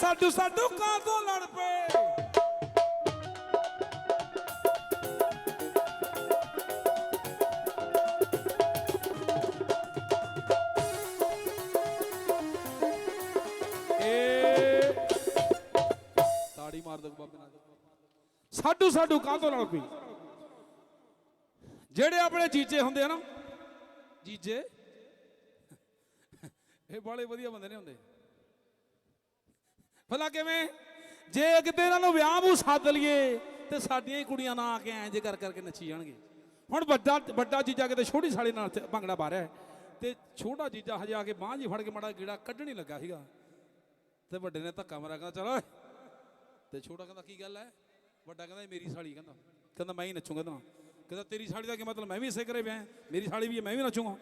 ਸਾਡੂ ਸਾਡੂ ਕਾਹਤੋਂ ਲੜ ਪਏ? ਤਾੜੀ ਮਾਰ ਦੋ ਬਾਬੇ ਨਾਲ। ਸਾਡੂ ਸਾਡੂ ਕਾਹਤੋਂ ਲੜ ਪਈ? ਜਿਹੜੇ ਆਪਣੇ ਜੀਜੇ ਹੁੰਦੇ ਆ ਨਾ, ਜੀਜੇ? ਇਹ ਬਾਲੇ ਵਧੀਆ ਬੰਦੇ ਨੇ ਹੁੰਦੇ। ਭਲਾ ਕਿਵੇਂ? ਜੇ ਕਿਤੇ ਇਹਨਾਂ ਨੂੰ ਵਿਆਹ ਨੂੰ ਸੱਦ ਲਈਏ ਤੇ ਸਾਡੀਆਂ ਹੀ ਕੁੜੀਆਂ ਨਾ ਆ ਕੇ ਐਂ ਜੇ ਕਰ ਕਰਕੇ ਨੱਚੀ ਜਾਣਗੇ। ਹੁਣ ਵੱਡਾ ਵੱਡਾ ਜੀਜਾ ਕਿਤੇ ਛੋਟੀ ਸਾਲੀ ਨਾਲ ਭੰਗੜਾ ਪਾ ਰਿਹਾ ਹੈ, ਤੇ ਛੋਟਾ ਜੀਜਾ ਹਜੇ ਆ ਕੇ ਬਾਂਹ ਜੀ ਫੜ ਕੇ ਮੜਾ ਗੇੜਾ ਕੱਢਣ ਹੀ ਲੱਗਾ ਸੀਗਾ। ਤੇ ਵੱਡੇ ਨੇ ਧੱਕਾ ਮਾਰਿਆ ਕਹਿੰਦਾ ਚਲ ਓਏ। ਤੇ ਛੋਟਾ ਕਹਿੰਦਾ ਕੀ ਗੱਲ ਹੈ? ਵੱਡਾ ਕਹਿੰਦਾ ਮੇਰੀ ਸਾਲੀ ਕਹਿੰਦਾ ਕਹਿੰਦਾ ਮੈਂ ਹੀ ਨੱਚੂਗਾ ਤਾਂ ਕਹਿੰਦਾ ਤੇਰੀ ਸਾਲੀ ਦਾ ਕੀ ਮਤਲਬ? ਮੈਂ ਵੀ ਇਸੇ ਕਰੇ ਪਿਆ ਮੇਰੀ ਸਾਲੀ ਵੀ ਹੈ ਮੈਂ ਵੀ ਨੱਚੂਗਾ।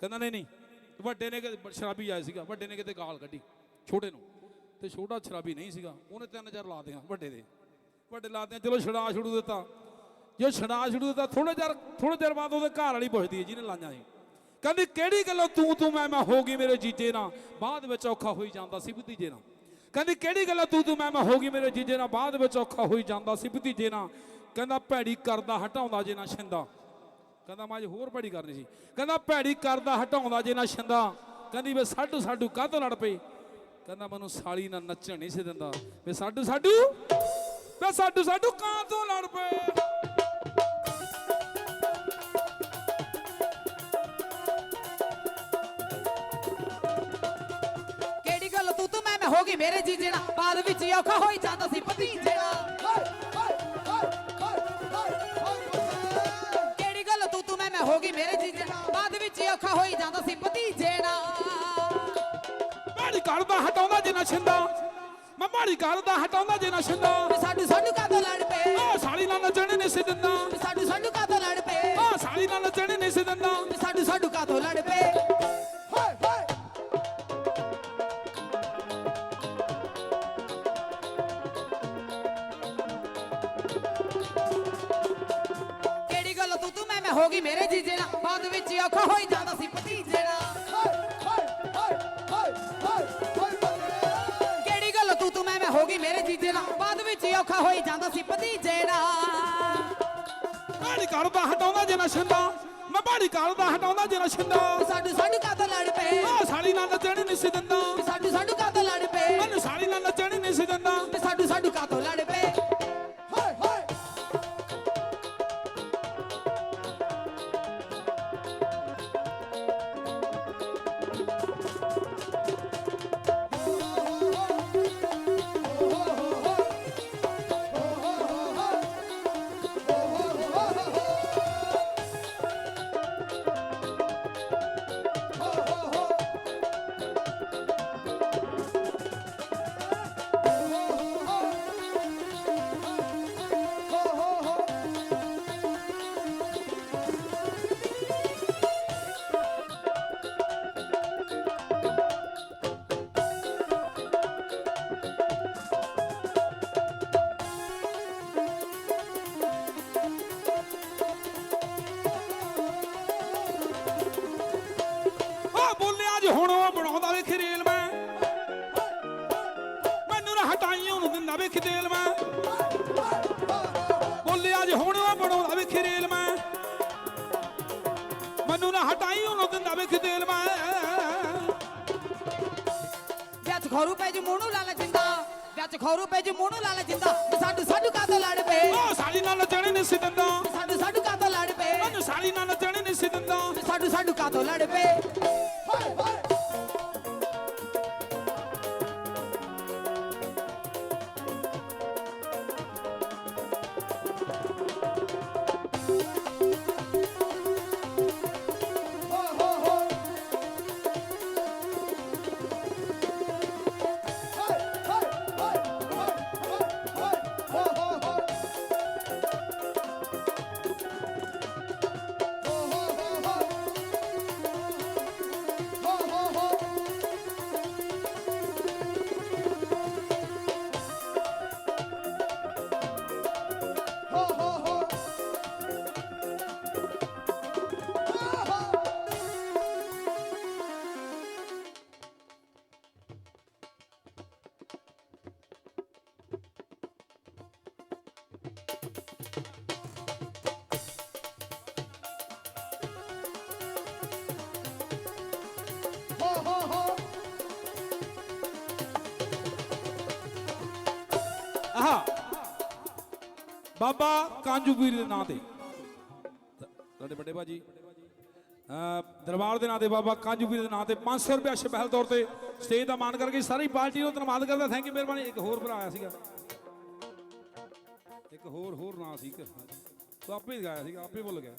ਕਹਿੰਦਾ ਨਹੀਂ ਨਹੀਂ। ਵੱਡੇ ਨੇ ਕਿ- ਸ਼ਰਾਬੀ ਆਇਆ ਸੀਗਾ ਵੱਡੇ ਨੇ ਕਿਤੇ ਗਾਲ ਕੱਢੀ ਛੋਟੇ ਨੂੰ। ਤੇ ਛੋਟਾ ਸ਼ਰਾਬੀ ਨਹੀਂ ਸੀਗਾ। ਉਹਨੇ ਤਿੰਨ ਚਾਰ ਲਾ ਦਿਆਂ ਵੱਡੇ ਦੇ। ਵੱਡੇ ਲਾ ਦਿਆਂ ਚਲੋ ਛੜਾ ਛੜੂ ਦਿੱਤਾ। ਜੇ ਛੜਾ ਛੜੂ ਦਿੱਤਾ ਥੋੜੇ ਚਿਰ ਥੋੜੇ ਚਿਰ ਬਾਅਦ ਉਹਦੇ ਘਰ ਵਾਲੀ ਪੁੱਛਦੀ ਹੈ, ਜਿਹਨੇ ਲਾਈਆਂ ਸੀ। ਕਹਿੰਦੀ, ਕਿਹੜੀ ਗੱਲੋਂ ਤੂੰ ਤੂੰ, ਮੈਂ ਮੈਂ ਹੋ ਗਈ ਮੇਰੇ ਜੀਜੇ ਨਾਲ? ਬਾਅਦ ਵਿੱਚ ਔਖਾ ਹੋਈ ਜਾਂਦਾ ਸੀ ਭਤੀਜੇ ਨਾਲ। ਕਹਿੰਦੀ, ਕਿਹੜੀ ਗੱਲੋਂ ਤੂੰ ਤੂੰ, ਮੈਂ ਮੈਂ ਹੋ ਗਈ ਮੇਰੇ ਜੀਜੇ ਨਾਲ? ਬਾਅਦ ਵਿੱਚ ਔਖਾ ਹੋਈ ਜਾਂਦਾ ਸੀ ਭਤੀਜੇ ਨਾਲ। ਕਹਿੰਦਾ, ਭੈੜੀ ਕਰਦਾ ਹਟਾਉਂਦਾ ਜੇ ਨਾ ਛਿੰਦਾ। ਕਹਿੰਦਾ, ਮੈਂ ਅੱਜ ਹੋਰ ਭੈੜੀ ਕਰਨੀ ਸੀ। ਕਹਿੰਦਾ, ਭੈੜੀ ਕਰਦਾ ਹਟਾਉਂਦਾ ਜੇ ਨਾ ਛਿੰਦਾ। ਕਹਿੰਦੀ, ਵੇ ਸਾਡੂ ਸਾਡੂ ਕਾਹਤੋਂ ਲੜ ਪਈ ਕਹਿੰਦਾ ਮੈਨੂੰ ਸਾਲੀ ਨਾਲ ਨੱਚਣ ਨਹੀਂ ਸੀ ਦਿੰਦਾ। ਵੇ ਸਾਡੂ ਸਾਡੂ? ਵੇ ਸਾਡੂ ਸਾਡੂ ਕਾਹਤੋਂ ਲੜ ਪਏ। ਕਿਹੜੀ ਗੱਲ ਤੂੰ ਤੂੰ ਮੈਂ ਹੋ ਗਈ ਮੇਰੇ ਜੀਜੇ ਨਾਲ। ਬਾਅਦ ਵਿੱਚ ਔਖਾ ਹੋਈ ਜਾਂਦਾ ਸੀ ਭਤੀਜੇ ਨਾਲ। ਕਿਹੜੀ ਗੱਲ ਤੂੰ ਤੂੰ ਮੈਂ ਮੈਂ ਹੋ ਗਈ ਮੇਰੇ ਜੀਜੇ ਨਾਲ। ਬਾਅਦ ਵਿੱਚ ਔਖਾ ਹੋਈ ਜਾਂਦਾ ਸੀ ਕਰਦਾ ਹਟਾਉਂਦਾ ਜੇ ਨਾ ਛਿੰਦਾ। ਮੈਂ ਮਾੜੀ ਕਰਦਾ ਹਟਾਉਂਦਾ ਜੇ ਨਾ ਛਿੰਦਾ। ਸਾਡੂ ਸਾਡੂ ਕਾਹਤੋਂ ਲੜ ਪਏ? ਆ ਸਾਲੀ ਨਾਲ ਨੱਚਣ ਨਹੀਂ ਸੀ ਦਿੰਦਾ। ਸਾਡੂ ਸਾਡੂ ਕਾਹਤੋਂ ਲੜ ਪਏ? ਆ ਸਾਲੀ ਨਾਲ ਨੱਚਣ ਨਹੀਂ ਸੀ ਦਿੰਦਾ। ਸਾਡੂ ਸਾਡੂ ਕਾਹਤੋਂ ਲੜ ਪਏ? ਕਿਹੜੀ ਗੱਲ ਤੂੰ ਤੂੰ ਮੈਂ ਮੈਂ ਹੋ ਗਈ ਮੇਰੇ ਜੀਜੇ ਨਾਲ? ਬਾਅਦ ਵਿੱਚ ਹੀ ਔਖਾ ਹੋਈ ਜਾਂਦਾ ਸੀ। ਔਖਾ ਹੋਈ ਜਾਂਦਾ ਸੀ ਭਤੀਜੇ ਨਾਲ ਮਾੜੀ ਕਰਦਾ ਹਟਾਉਂਦਾ ਜੇ ਨਾ ਛਿੰਦਾ। ਮੈਂ ਮਾੜੀ ਕਰਦਾ ਹਟਾਉਂਦਾ ਜੇ ਨਾ ਛਿੰਦਾ। ਵੀ ਸਾਡੂ ਸਾਡੂ ਕਾਹਤੋਂ ਲੜ ਪਏ। ਆ ਸਾਲੀ ਨਾਲ ਨੱਚਣ ਨਹੀਂ ਸੀ ਦਿੰਦਾ। ਸਾਡੂ ਸਾਡੂ ਕਾਹਤੋਂ ਲੜ ਪਏ। ਮੈਨੂੰ ਸਾਲੀ ਨਾਲ ਨੱਚਣ ਨਹੀਂ ਸੀ ਦਿੰਦਾ। ਸਾਡੂ ਸਾਡੂ ਕਾਹਤੋਂ ਦਿੰਦਾ ਵੇਖ ਤੇਲ ਮੈਂ। ਬੋਲਿਆ ਜੇ ਹੁਣ ਉਹ ਬਣਾਉਂਦਾ ਵੇਖ ਰੇਲ ਮੈਂ। ਮੈਨੂੰ ਨਾ ਹਟਾਈ ਉਹਨੂੰ ਦਿੰਦਾ ਵੇਖ ਤੇਲ ਮੈਂ। ਵਿੱਚ ਖੋਰੂ ਪੈ ਜੂ ਮੂੰਹ ਲਾਲ ਜਿੰਦਾ। ਵਿੱਚ ਖੋਰੂ ਪੈ ਜੂ ਮੂੰਹ ਲਾਲ ਜਿੰਦਾ। ਸਾਡੂ ਸਾਡੂ ਕਾਹਤੋਂ ਲੜ ਪਏ? ਆ ਸਾਲੀ ਨਾਲ ਨੱਚਣ ਨਹੀਂ ਸੀ ਦਿੰਦਾ। ਸਾਡੂ ਸਾਡੂ ਕਾਹਤੋਂ ਲੜ ਪਏ? ਮੈਨੂੰ ਸਾਲੀ ਨਾਲ ਨੱਚਣ ਨਹੀਂ ਸੀ ਦਿੰਦਾ। ਸਾਡੂ ਸਾਡੂ ਕਾਹਤੋਂ ਲੜ ਪਏ? ਆਹ ਬਾਬਾ ਕਾਂਜੂਪੀਰ ਦੇ ਨਾਂ ਤੇ। ਤੁਹਾਡੇ ਵੱਡੇ ਭਾਜੀ ਦਰਬਾਰ ਦੇ ਨਾਂ ਤੇ ਬਾਬਾ ਕਾਂਜੂਪੀਰ ਦੇ ਨਾਂ ਤੇ 500 ਰੁਪਏ ਸਪੈਸ਼ਲ ਤੌਰ ਤੇ ਸਟੇਜ ਦਾ ਮਾਨ ਕਰਕੇ ਸਾਰੀ ਪਾਰਟੀ ਨੂੰ ਧੰਨਵਾਦ ਕਰਦਾ। ਥੈਂਕ ਯੂ ਮਿਹਰਬਾਨੀ ਇੱਕ ਹੋਰ ਭਰਾ ਆਇਆ ਸੀਗਾ। ਇੱਕ ਹੋਰ ਹੋਰ ਨਾਂ ਸੀ ਤੂੰ ਆਪੇ ਹੀ ਗਾਇਆ ਸੀਗਾ, ਆਪੇ ਭੁੱਲ ਗਿਆ।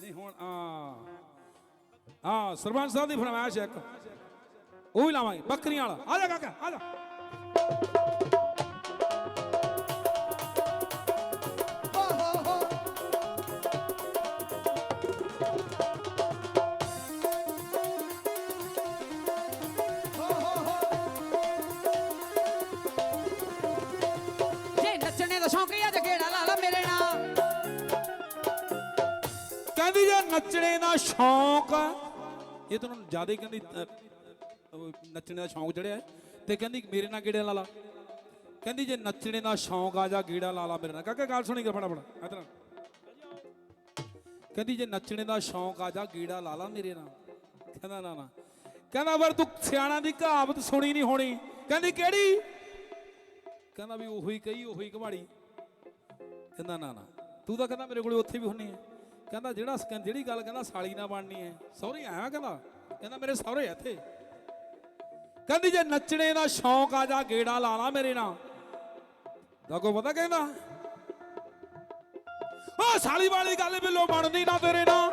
ਨਹੀਂ ਹੁਣ ਆ ਹਾਂ, ਸਰਪੰਚ ਸਾਹਿਬ ਦੀ ਫਰਮਾਇਸ਼ ਹੈ ਇੱਕ। ਉਹ ਵੀ ਲਾਵਾਂਗੇ, ਬੱਕਰੀਆਂ ਵਾਲਾ। ਆ ਜਾ ਕਾਕਾ, ਆ ਜਾ। ਕਹਿੰਦੀ ਜੇ ਨੱਚਣੇ ਦਾ ਸ਼ੌਂਕ ਇਹ ਤੁਹਾਨੂੰ ਜ਼ਿਆਦਾ ਕਹਿੰਦੀ ਨੱਚਣੇ ਦਾ ਸ਼ੌਂਕ ਚੜਿਆ ਤੇ ਕਹਿੰਦੀ, ਮੇਰੇ ਨਾਲ ਗੇੜਾ ਲਾ ਲਾ? ਕਹਿੰਦੀ, ਜੇ ਨੱਚਣੇ ਦਾ ਸ਼ੌਂਕ ਆ ਜਾ ਗੇੜਾ ਲਾ ਲਾ ਮੇਰੇ ਨਾਲ। ਕਾਕਾ, ਗੱਲ ਸੁਣੀ ਕਰ ਫਟਾਫਟ। ਇਧਰ ਕਹਿੰਦੀ, ਜੇ ਨੱਚਣੇ ਦਾ ਸ਼ੌਂਕ ਆ ਜਾ ਗੇੜਾ ਲਾ ਲਾ ਮੇਰੇ ਨਾਲ। ਕਹਿੰਦਾ, ਨਾ ਨਾ। ਕਹਿੰਦਾ, ਪਰ ਤੂੰ ਸਿਆਣਾ ਦੀ ਕਹਾਵਤ ਸੁਣੀ ਨਹੀਂ ਹੋਣੀ। ਕਹਿੰਦੀ, ਕਿਹੜੀ? ਕਹਿੰਦਾ ਵੀ ਉਹੀ ਕਹੀ, ਉਹੀ ਘਮਾੜੀ। ਕਹਿੰਦਾ, ਨਾ ਨਾ। ਤੂੰ ਤਾਂ ਕਹਿੰਦਾ ਮੇਰੇ ਕੋਲੇ ਉੱਥੇ ਵੀ ਹੁੰਨੀ ਹੈ। ਕਹਿੰਦਾ ਜਿਹੜਾ ਜਿਹੜੀ ਗੱਲ ਕਹਿੰਦਾ ਸਾਲੀ ਨਾ ਬਣਨੀ ਹੈ। ਸਹੁਰੇ ਆਇਆ ਕਹਿੰਦਾ ਕਹਿੰਦਾ ਮੇਰੇ ਸਹੁਰੇ ਇੱਥੇ। ਕਹਿੰਦੀ ਜੇ ਨੱਚਣੇ ਦਾ ਸ਼ੌਂਕ ਆ ਜਾ ਗੇੜਾ ਲਾ ਲਾ ਮੇਰੇ ਨਾਲ। ਦਾਗੋ ਪਤਾ ਕਹਿੰਦਾ? ਓ ਸਾਲੀ ਵਾਲੀ ਗੱਲ ਬਿੱਲੋ ਬਣਦੀ ਨਾ ਤੇਰੇ ਨਾਲ।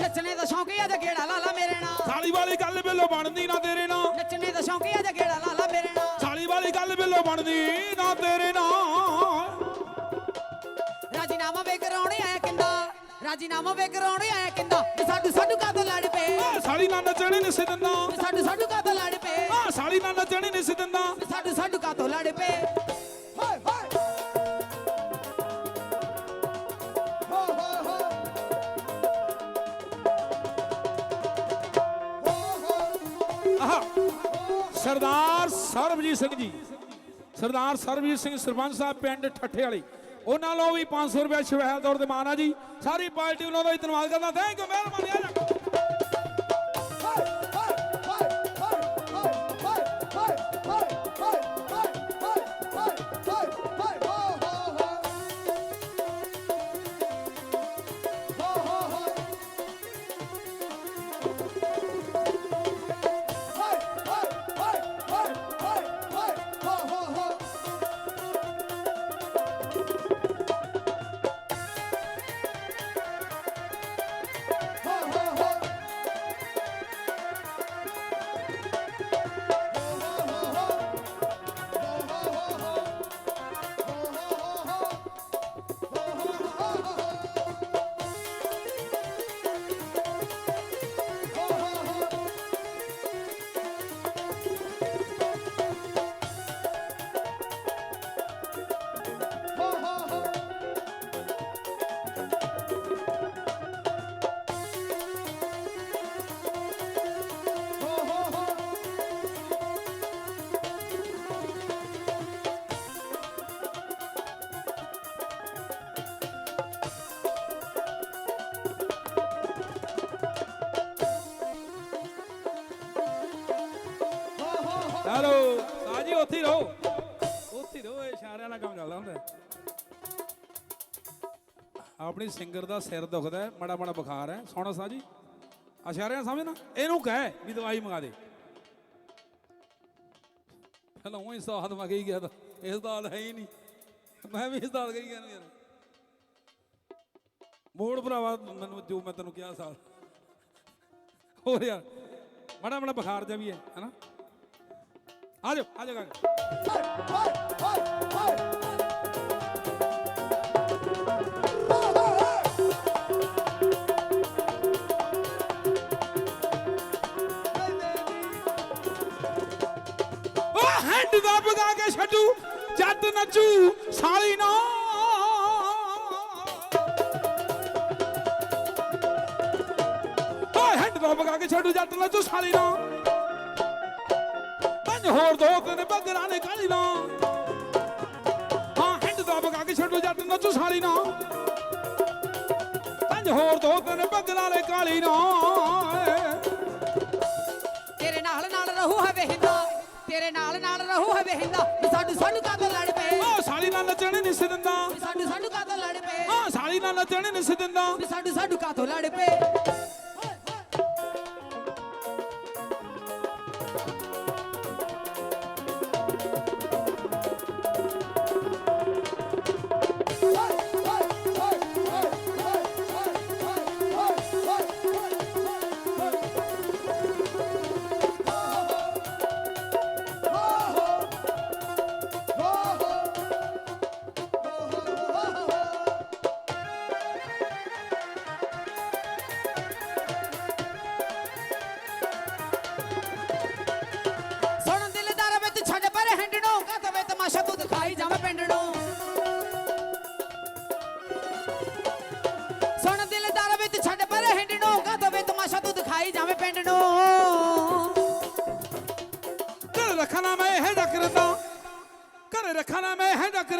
ਨੱਚਣੇ ਦਾ ਸ਼ੌਂਕ ਆ ਜਗੇੜਾ ਲਾ ਲਾ ਮੇਰੇ ਨਾਲ। ਸਾਲੀ ਵਾਲੀ ਗੱਲ ਬਿੱਲੋ ਬਣਦੀ ਨਾ ਤੇਰੇ ਨਾਲ। ਨੱਚਣੇ ਦਾ ਸ਼ੌਂਕ ਆ ਜਗੇੜਾ ਲਾ ਲਾ ਮੇਰੇ ਨਾਲ। ਸਾਲੀ ਵਾਲੀ ਗੱਲ ਬਿੱਲੋ ਬਣਦੀ ਨਾ ਤੇਰੇ ਨਾਲ। ਕਰਾਉਣੇ ਆਇਆ ਕਿੰਦਾ? ਰਾਜੀਨਾਮਾ ਵੇ ਕਰਾਉਣੇ ਆਇਆ ਕਿੰਦਾ? ਸਾਡੂ ਸਾਡੂ ਕਾਤੋਂ ਲੜ ਪਏ? ਸਾਲੀ ਨਾਲ ਨੱਚਣੀ ਨਹੀਂ ਸੀ ਦਿੰਦਾ। ਸਾਡੂ ਸਾਡੂ ਕਾਤੋਂ ਲੜ ਪਏ? ਸਾਲੀ ਨਾਲ ਨੱਚਣੀ ਨਹੀਂ ਸੀ ਦਿੰਦਾ। ਸਾਡੂ ਸਾਡੂ ਕਾਤੋਂ ਲੜ ਪਏ? ਸਰਦਾਰ ਸਰਬਜੀਤ ਸਿੰਘ ਜੀ ਸਰਦਾਰ ਸਰਬਜੀਤ ਸਿੰਘ ਸਰਪੰਚ ਸਾਹਿਬ ਪਿੰਡ ਠੱਠੇ ਵਾਲੀ। ਉਹਨਾਂ ਨੂੰ ਵੀ 500 ਰੁਪਏ ਸ਼ਵੈਲ ਤੌਰ ਤੇ ਮਾਨ ਆ ਜੀ। ਸਾਰੀ ਪਾਰਟੀ ਉਹਨਾਂ ਦਾ ਧੰਨਵਾਦ ਕਰਦਾ। ਥੈਂਕ ਯੂ ਮਿਹਰਬਾਨੀ ਹੈਲੋ ਸਾਜੀ ਉੱਥੇ ਹੀ ਰਹੋ। ਉੱਥੇ ਹੀ ਰਹੋ, ਇਹ ਇਸ਼ਾਰਿਆਂ ਨਾਲ ਕੰਮ ਚੱਲਦਾ ਹੁੰਦਾ। ਆਪਣੀ ਸਿੰਗਰ ਦਾ ਸਿਰ ਦੁਖਦਾ ਹੈ, ਮੜਾ ਮੜਾ ਬੁਖਾਰ ਹੈ। ਸੋਣਾ ਸਾਜੀ ਇਸ਼ਾਰਿਆਂ ਸਮਝ ਇਹਨੂੰ ਕਹਿ ਵੀ ਦਵਾਈ ਮੰਗਾ ਦੇ। ਪਹਿਲਾਂ ਉਹ ਹੀ ਸਾਥ ਮੈਂ ਗਈ ਗਿਆ ਤਾਂ, ਇਸ ਦਾ ਹੈ ਹੀ ਨਹੀਂ। ਮੈਂ ਵੀ ਇਸ ਦਾ ਗਈ ਗਿਆ ਯਾਰ। ਮੋੜ ਭਰਾਵਾ, ਮੈਨੂੰ ਜੋ ਮੈਂ ਤੈਨੂੰ ਕਿਹਾ ਸਾਲ। ਹੋਰ ਯਾਰ, ਮੜਾ ਮੜਾ ਬੁਖਾਰ ਜਾ ਵੀ ਹੈ, ਹੈਨਾ? ਆ ਜਾਓ ਆ ਜਾਓ ਕਾਕਾ ਹੈਂਡ ਦਾ ਬਗਾ ਕੇ ਛੱਡੂ ਜੱਟ ਨੱਚੂ ਸਾਲੀ ਨਾ। ਓ ਹੈਂਡ ਦਾ ਬਗਾ ਕੇ ਛੱਡੂ ਜੱਟ ਨੱਚੂ ਸਾਲੀ ਨਾ। ਪੰਜ ਹੋਰ ਦੋ ਤਿੰਨ ਬੱਗਰਾਂ ਨੇ ਕਾਲੀ ਨਾ। ਹਾਂ ਹੈਂਡ ਦਾ ਬਗਾ ਕੇ ਛੱਡੂ ਜੱਟ ਨੱਚੂ ਸਾਲੀ ਨਾ। ਪੰਜ ਹੋਰ ਦੋ ਤਿੰਨ ਬੱਗਰਾਂ ਨੇ ਕਾਲੀ ਨਾ। ਤੇਰੇ ਨਾਲ ਨਾ ਰਹੂ ਹੈ ਵੇਹਿੰਦਾ ਤੇਰੇ ਨਾਲ ਨਾਲ ਰਹੂ ਹੈ ਵੇਹਿੰਦਾ ਵੀ ਸਾਡੂ ਸਾਡੂ ਕਾਹਤੋਂ ਲੜ ਪਏ। ਓ ਸਾਲੀ ਨਾਲ ਨੱਚਣ ਨਹੀਂ ਸੀ ਦਿੰਦਾ। ਵੀ ਸਾਡੂ ਸਾਡੂ ਕਾਹਤੋਂ ਲੜ ਪਏ। ਓ ਸਾਲੀ ਨਾਲ ਨੱਚਣ ਨਹੀਂ ਸੀ ਦਿੰਦਾ। ਵੀ ਸਾਡੂ ਸਾਡੂ ਕਾਹਤੋਂ ਲੜ ਪਏ। ਘਰੇ ਰੱਖਣਾ ਮੈਂ ਹੈ ਡੱਕ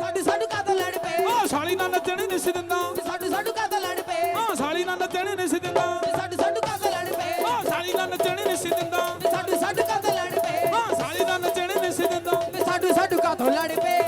ਸਾਡੀ ਸਾਡੂ ਕਾਦਾ ਲੈਣ ਪਏ। ਆ ਸਾਲੀ ਨਾਲ ਨੱਚਣ ਨਹੀਂ ਸੀ ਦਿੰਦਾ। ਸਾਡੀ ਸਾਡੂ ਕਾਦਾ ਲੈਣ ਪਏ। ਆ ਸਾਲੀ ਨਾਲ ਨੱਚਣ ਨਹੀਂ ਸੀ ਦਿੰਦਾ। ਸਾਡੀ ਸਾਡੂ ਕਾਦਾ ਲੈਣ ਪਏ। ਆ ਸਾਲੀ ਨਾਲ ਨੱਚਣ ਨਹੀਂ ਸੀ ਦਿੰਦਾ। ਸਾਡੀ ਸਾਡੂ ਕਾਦਾ ਲੈਣ ਪਏ। ਆ ਸਾਲੀ ਨਾਲ ਨੱਚਣ ਨਹੀਂ ਸੀ ਦਿੰਦਾ। ਸਾਡੀ ਸਾਡੂ ਕਾਦਾ ਲੈਣ ਪਏ।